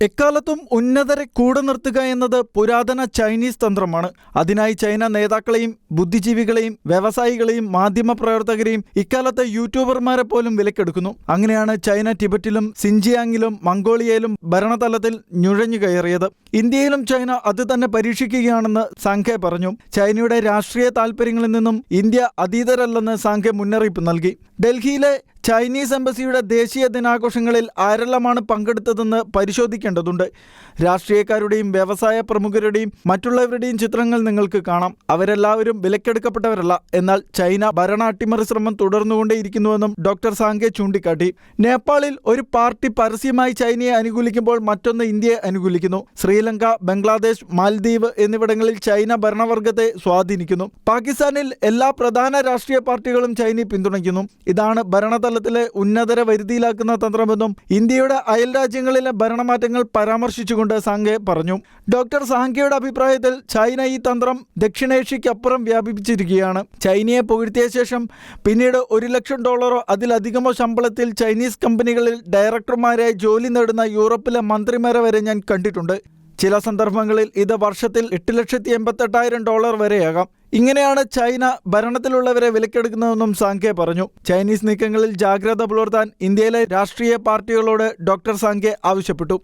എക്കാലത്തും ഉന്നതരെ കൂടെ നിർത്തുക എന്നത് പുരാതന ചൈനീസ് തന്ത്രമാണ്. അതിനായി ചൈന നേതാക്കളെയും ബുദ്ധിജീവികളെയും വ്യവസായികളെയും മാധ്യമപ്രവർത്തകരെയും ഇക്കാലത്തെ യൂട്യൂബർമാരെ പോലും വിലക്കെടുക്കുന്നു. അങ്ങനെയാണ് ചൈന ടിബറ്റിലും സിൻജിയാങ്ങിലും മംഗോളിയയിലും ഭരണതലത്തിൽ നുഴഞ്ഞു കയറിയത്. ഇന്ത്യയിലും ചൈന അത് തന്നെ പരീക്ഷിക്കുകയാണെന്ന് സാങ്കെ പറഞ്ഞു. ചൈനയുടെ രാഷ്ട്രീയ താൽപ്പര്യങ്ങളിൽ നിന്നും ഇന്ത്യ അതീതരല്ലെന്ന് സാങ്കെ മുന്നറിയിപ്പ് നൽകി. ഡൽഹിയിലെ ചൈനീസ് എംബസിയുടെ ദേശീയ ദിനാഘോഷങ്ങളിൽ ആരെല്ലാമാണ് പങ്കെടുത്തതെന്ന് പരിശോധിക്കേണ്ടതുണ്ട്. രാഷ്ട്രീയക്കാരുടെയും വ്യവസായ പ്രമുഖരുടെയും മറ്റുള്ളവരുടെയും ചിത്രങ്ങൾ നിങ്ങൾക്ക് കാണാം. അവരെല്ലാവരും വിലക്കെടുക്കപ്പെട്ടവരല്ല. എന്നാൽ ചൈന ഭരണ അട്ടിമറി ശ്രമം തുടർന്നുകൊണ്ടേയിരിക്കുന്നുവെന്നും ഡോക്ടർ സാങ്കെ ചൂണ്ടിക്കാട്ടി. നേപ്പാളിൽ ഒരു പാർട്ടി പരസ്യമായി ചൈനയെ അനുകൂലിക്കുമ്പോൾ മറ്റൊന്ന് ഇന്ത്യയെ അനുകൂലിക്കുന്നു. ശ്രീലങ്ക ബംഗ്ലാദേശ് മാൽദ്വീപ് എന്നിവിടങ്ങളിൽ ചൈന ഭരണവർഗത്തെ സ്വാധീനിക്കുന്നു. പാകിസ്ഥാനിൽ എല്ലാ പ്രധാന രാഷ്ട്രീയ പാർട്ടികളും ചൈനയെ പിന്തുണയ്ക്കുന്നു. ഇതാണ് ഭരണതലത്തിലെ ഉന്നതരെ വരുതിയിലാക്കുന്ന തന്ത്രമെന്നും ഇന്ത്യയുടെ അയൽ രാജ്യങ്ങളിലെ ഭരണമാറ്റങ്ങൾ പരാമർശിച്ചുകൊണ്ട് സാങ്കെ പറഞ്ഞു. ഡോക്ടർ സാങ്കയുടെ അഭിപ്രായത്തിൽ ചൈന ഈ തന്ത്രം ദക്ഷിണേഷ്യയ്ക്കപ്പുറം വ്യാപിപ്പിച്ചിരിക്കുകയാണ്. ചൈനയെ പുകഴ്ത്തിയ ശേഷം പിന്നീട് ഒരു ലക്ഷം ഡോളറോ അതിലധികമോ ശമ്പളത്തിൽ ചൈനീസ് കമ്പനികളിൽ ഡയറക്ടർമാരായി ജോലി നേടുന്ന യൂറോപ്പിലെ മന്ത്രിമാരെ വരെ ഞാൻ കണ്ടിട്ടുണ്ട്. ചില സന്ദർഭങ്ങളിൽ ഇത് വർഷത്തിൽ എട്ട് ലക്ഷത്തി എൺപത്തെട്ടായിരം ഡോളർ വരെയാകാം. ഇങ്ങനെയാണ് ചൈന ഭരണത്തിലുള്ളവരെ വിലക്കെടുക്കുന്നതെന്നും സാങ്കെ പറഞ്ഞു. ചൈനീസ് നീക്കങ്ങളിൽ ജാഗ്രത പുലർത്താൻ ഇന്ത്യയിലെ രാഷ്ട്രീയ പാർട്ടികളോട് ഡോക്ടർ സാങ്കെ ആവശ്യപ്പെട്ടു.